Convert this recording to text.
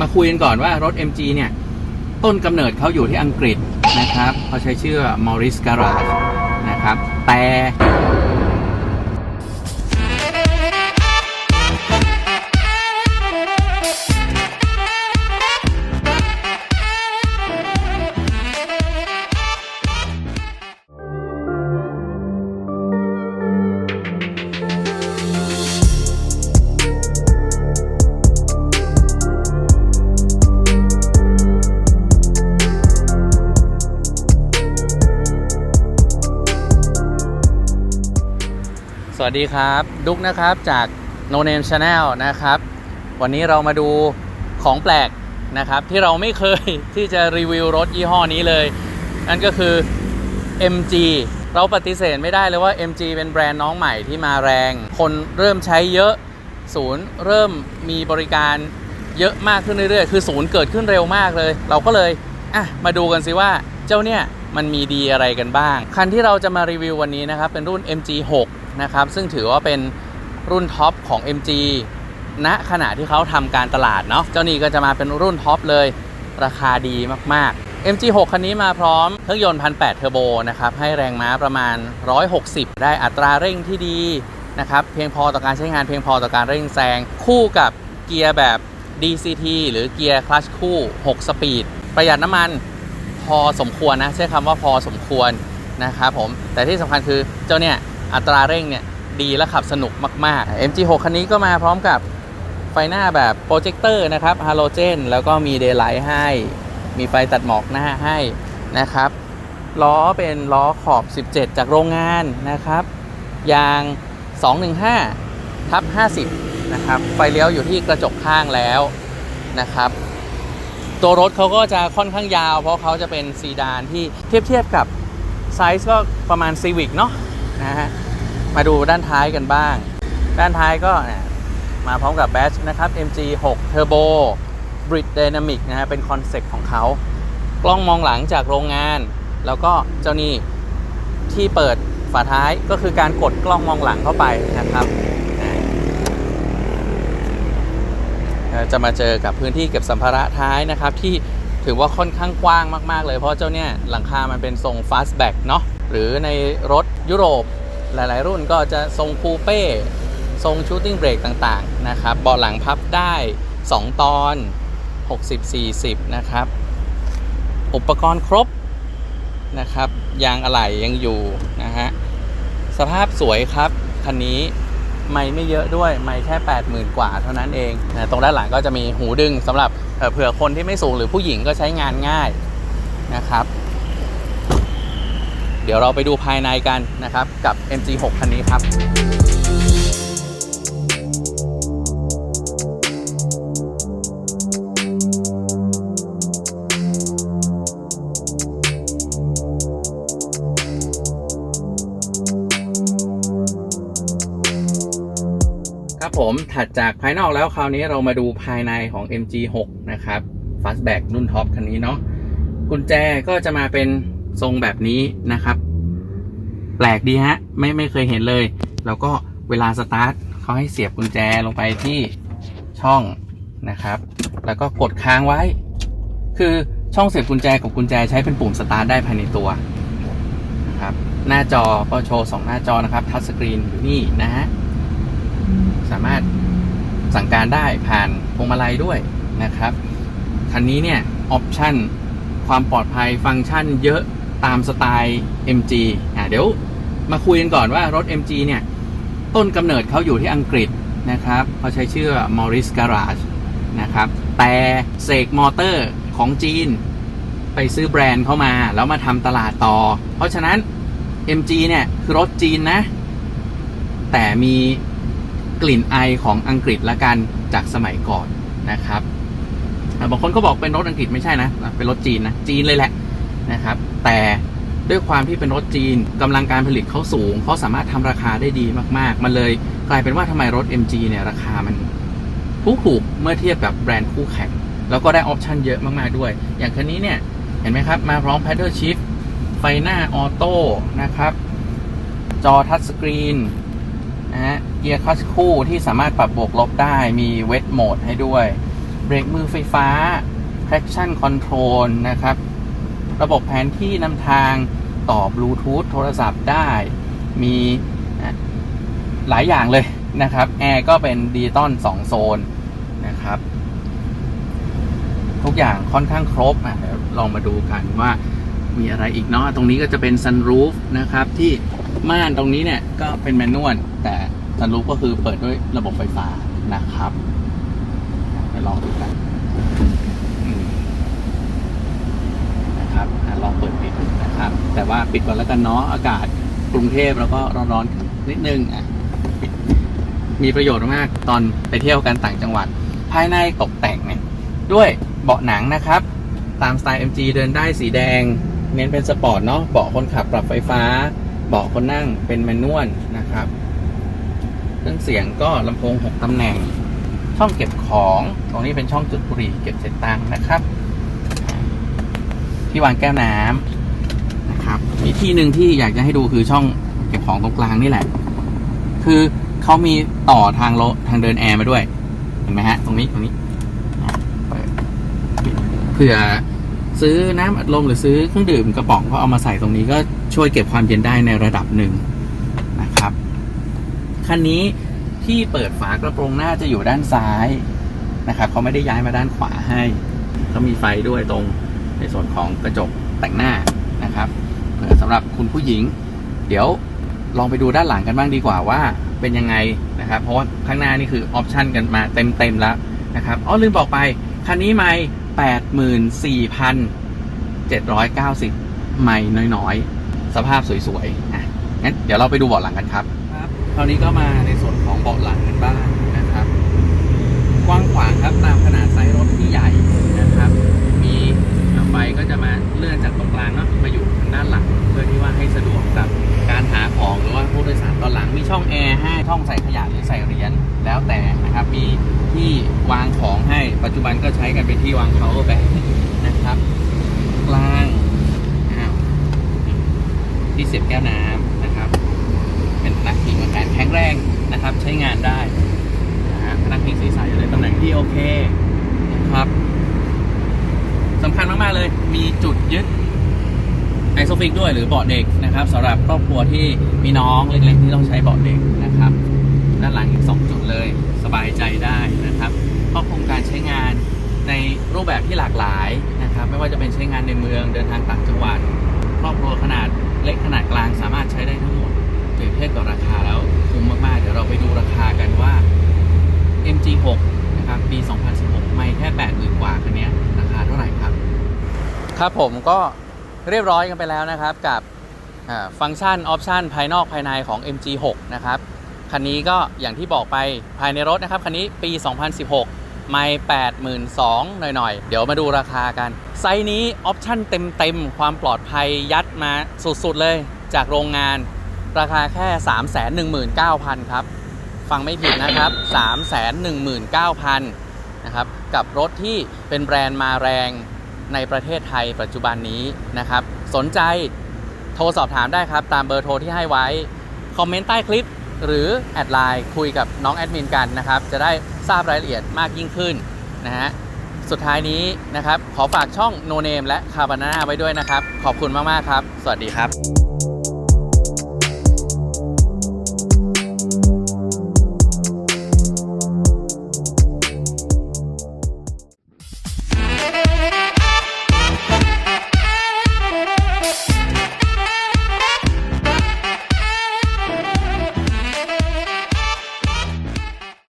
มาคุยกันก่อนว่ารถ MG เนี่ย ต้นกำเนิดเขาอยู่ที่อังกฤษนะครับเขาใช้ชื่อ Morris Garage นะครับ แต่ สวัสดีครับ ดุ๊กนะครับจาก No Name Channel นะครับ วันนี้เรามาดูของแปลกนะครับ ที่เราไม่เคยที่จะรีวิวรถยี่ห้อนี้เลย นั่นก็คือ MG เราปฏิเสธไม่ได้เลยว่า MG เป็นแบรนด์น้องใหม่ที่มาแรง คนเริ่มใช้เยอะศูนย์เริ่มมีบริการเยอะมากขึ้นเรื่อยๆ คือศูนย์เกิดขึ้นเร็วมากเลย เราก็เลยอะมาดูกันสิว่าเจ้าเนี่ยมันมีดีอะไรกันบ้าง คันที่เราจะมารีวิววันนี้นะครับ เป็นรุ่น MG6 นะครับ ซึ่งถือว่าเป็นรุ่นท็อปของ MG ณขณะที่เขาทำการตลาดเนาะเจ้านี้ก็จะมาเป็นรุ่นท็อปเลยราคาดีมากๆ MG6 คันนี้มาพร้อมเครื่องยนต์1,800เทอร์โบนะครับให้แรงม้าประมาณ 160 ได้อัตราเร่งที่ดีนะครับเพียงพอต่อการใช้งานเพียงพอต่อการเร่งแซงคู่กับเกียร์แบบ DCT หรือเกียร์คลัชคู่ 6 สปีด ประหยัดน้ำมันพอสมควรนะ ใช้คำว่าพอสมควรนะครับผม แต่ที่สำคัญคือเจ้าเนี่ย อัตราเร่งเนี่ยดีและขับสนุกมากๆ MG6 คันนี้ก็มาพร้อมกับไฟหน้าแบบโปรเจคเตอร์นะครับฮาโลเจนแล้วก็มีเดย์ไลท์ให้ มีไฟตัดหมอกหน้าให้นะครับล้อเป็นล้อขอบ 17 จากโรงงานนะครับยาง 215ทับ50 นะครับ ไฟเลี้ยวอยู่ที่กระจกข้างแล้วนะครับ ตัวรถเขาก็จะค่อนข้างยาว เพราะเขาจะเป็นซีดานที่เทียบเทียบกับไซส์ก็ประมาณ Civic เนาะ นะฮะ มาดูด้านท้ายกันบ้าง ด้านท้ายก็มาพร้อมกับแบชนะครับ MG6 Turbo Brit Dynamic นะฮะ เป็นคอนเซ็ปต์ของเขา กล้องมองหลังจากโรงงาน แล้วก็เจ้านี่ที่เปิดฝาท้ายก็คือการกดกล้องมองหลังเข้าไปนะครับ จะมาเจอกับพื้นที่เก็บสัมภาระท้ายนะครับที่ ถือว่าค่อนข้างกว้างมาก ๆ เลย เพราะเจ้าเนี่ยหลังคา มันเป็นทรง fastback เนาะหรือในรถยุโรปหลาย ๆ รุ่นก็จะทรงคูเป้ทรงชูตติ้งเบรกต่าง ๆ นะครับเบาะหลังพับได้ 2 ตอน 60-40 นะครับ อุปกรณ์ครบนะครับ ยางอะไหล่ยังอยู่นะฮะ สภาพสวยครับ คันนี้ไม่ไม่เยอะด้วย ไม่แค่ 80,000 กว่าเท่านั้นเองนะตรงด้านหลังก็จะมีหูดึงสำหรับ เเผื่อคนที่ไม่สูงหรือผู้หญิงก็ใช้งานง่ายนะครับ เดี๋ยวเราไปดูภายในกันนะครับกับ MG6 คันนี้ครับ ถัดจากภายนอกแล้วคราวนี้เรามาดูภายในของ MG6 นะครับ Fastback รุ่นท็อปคันนี้เนาะกุญแจก็จะมาเป็นทรงแบบนี้นะครับ แปลกดีฮะ ไม่ไม่เคยเห็นเลย แล้วก็เวลาสตาร์ทเขาให้เสียบกุญแจลงไปที่ช่องนะครับ แล้วก็กดค้างไว้ คือช่องเสียบกุญแจกับกุญแจใช้เป็นปุ่มสตาร์ทได้ภายในตัวนะครับ หน้าจอก็โชว์สองหน้าจอนะครับทัชสกรีนอยู่นี่นะฮะสามารถ สั่งการได้ผ่านพวงมาลัยด้วยนะครับคันนี้เนี่ยออปชันความปลอดภัยฟังก์ชันเยอะตามสไตล์ MG อะเดี๋ยวมาคุยกันก่อนว่ารถ MG เนี่ยต้นกำเนิดเขาอยู่ที่อังกฤษนะครับเขาใช้ชื่อ Morris Garage นะครับแต่เสกมอเตอร์ของจีน ไปซื้อแบรนด์เข้ามา แล้วมาทำตลาดต่อ เพราะฉะนั้น MG เนี่ยคือรถจีนนะ แต่มี กลิ่นไอของอังกฤษละกันจากสมัยก่อนนะครับบางคนก็บอกเป็นรถอังกฤษไม่ใช่นะ เป็นรถจีนนะ จีนเลยแหละนะครับ แต่ด้วยความที่เป็นรถจีนกำลังการผลิตเขาสูงเขาสามารถทำราคาได้ดีมากๆ มันเลยกลายเป็นว่าทำไมรถ MG เนี่ยราคามันถูกถูกเมื่อเทียบกับแบรนด์คู่แข่ง แล้วก็ได้ออปชันเยอะมากๆด้วย อย่างคันนี้เนี่ย เห็นไหมครับ มาพร้อม Paddle Shift ไฟหน้าออโต้นะครับ จอทัชสกรีน นะฮะ เกียร์คลัตชคู่ที่สามารถปรับบวกลบได้ มีเวทโหมดให้ด้วย เบรกมือไฟฟ้า traction control นะครับ ระบบแผนที่นำทางต่อบลูทูธโทรศัพท์ได้ มีหลายอย่างเลยนะครับ แอร์ก็เป็นดิจิตอล2โซนนะครับ ทุกอย่างค่อนข้างครบอะลองมาดูกันว่ามีอะไรอีกเนาะ ตรงนี้ก็จะเป็น sunroof นะครับที่ ม่านตรงนี้เนี่ยก็เป็นแมนนวลแต่ sunroof ก็คือเปิดด้วยระบบไฟฟ้านะครับเดี๋ยวลองดูกันนะครับลองเปิดปิดนะครับ แต่ว่าปิดก่อนแล้วกันเนาะอากาศกรุงเทพแล้วก็ร้อนๆนิดนึงอะมีประโยชน์มากตอนไปเที่ยวกันต่างจังหวัด ภายในตกแต่งเนี่ยด้วยเบาะหนังนะครับ ตามสไตล์ MG เดินได้สีแดง เน้นเป็นสปอร์ตเนาะเบาะคนขับปรับไฟฟ้า บาะคนนั่งเป็นแมนนวลนะครับเครื่องเสียงก็ลำโพง 6ตำแหน่ง ช่องเก็บของ ตรงนี้เป็นช่องจุดบุหรี่เก็บเศษตังค์นะครับ ที่วางแก้วน้ำนะครับ มีที่หนึ่งที่อยากจะให้ดูคือช่องเก็บของตรงกลางนี่แหละ คือเขามีต่อทางโลทางเดินแอร์มาด้วย เห็นไหมฮะ ตรงนี้ตรงนี้เผื่อ ซื้อน้ำอัดลมหรือซื้อเครื่องดื่มกระป๋องก็เอามาใส่ตรงนี้ก็ช่วยเก็บความเย็นได้ในระดับหนึ่งนะครับคันนี้ที่เปิดฝากระโปรงหน้าจะอยู่ด้านซ้ายนะครับเขาไม่ได้ย้ายมาด้านขวาให้เขามีไฟด้วยตรงในส่วนของกระจกแต่งหน้านะครับเผื่อสำหรับคุณผู้หญิง เดี๋ยวลองไปดูด้านหลังกันบ้างดีกว่าว่าเป็นยังไงนะครับ เพราะว่าข้างหน้านี่คือออปชันกันมาเต็มๆแล้วนะครับอ๋อลืมบอกไปคันนี้ไม่ แปดหมื่นสี่พันเจ็ดร้อยเก้าสิบไม่น้อยๆ สภาพสวยๆอะงั้นเดี๋ยวเราไปดูเบาะหลังกันครับครับคราวนี้ก็มาในส่วนของเบาะหลังกันบ้างนะครับ กว้างขวางครับตามขนาดไซส์รถที่ใหญ่นะครับ มีไฟก็จะมาเลื่อนจากตรงกลางเนาะมาอยู่ทางด้านหลัง เพื่อที่ว่าให้สะดวกกับ การหาของหรือว่าผู้โดยสารตอนหลังมีช่องแอร์ให้ช่องใส่ขยะหรือใส่เหรียญแล้วแต่นะครับ มีที่วางของให้ปัจจุบันก็ใช้กันเป็นที่วาง power bank นะครับ กลางอ้าวที่เสียบแก้วน้ำนะครับ เป็นนักพิงเหมือนกันแข็งแรงนะครับ ใช้งานได้นะฮะพนักพิงใสๆเลยตำแหน่งที่โอเคนะครับสำคัญมาก ๆ เลยมีจุดยึด ไอโซฟิกด้วยหรือเบาะเด็กนะครับสำหรับครอบครัวที่มีน้องเล็กๆที่ต้องใช้เบาะเด็กนะครับด้านหลังอีก2จุดเลยสบายใจได้นะครับครอบคลุมการใช้งานในรูปแบบที่หลากหลายนะครับ ไม่ว่าจะเป็นใช้งานในเมืองเดินทางต่างจังหวัด ครอบครัวขนาดเล็กขนาดกลางสามารถใช้ได้ทั้งหมดเปรียบเทียบกับราคาแล้วคุ้มมากๆ เดี๋ยวเราไปดูราคากันว่า MG6 นะครับปี 2016 ไม่แค่ 80,000 กว่าคันนี้ราคาเท่าไหร่ครับ ครับผมก็ เรียบร้อยกันไปแล้วนะครับกับฟังก์ชันออปชันภายนอกภายในของ MG6 นะครับคันนี้ก็อย่างที่บอกไปภายในรถนะครับ คันนี้ปี 2016 ไม่82,000หน่อยๆ เดี๋ยวมาดูราคากัน ไซส์นี้ออปชั่นเต็มๆ ความปลอดภัยยัดมาสุดๆเลยจากโรงงาน ราคาแค่ 319,000 ครับ ฟังไม่ผิดนะครับ 319,000 นะครับ กับรถที่เป็นแบรนด์มาแรง ในประเทศไทยปัจจุบันนี้นะครับ สนใจโทรสอบถามได้ครับ ตามเบอร์โทรที่ให้ไว้ คอมเมนต์ใต้คลิป หรือแอดไลน์คุยกับน้องแอดมินกันนะครับ จะได้ทราบรายละเอียดมากยิ่งขึ้นนะฮะสุดท้ายนี้นะครับ ขอฝากช่อง No Name และ c a b o n a ไว้ด้วยนะครับ ขอบคุณมาก ๆ ครับ สวัสดีครับ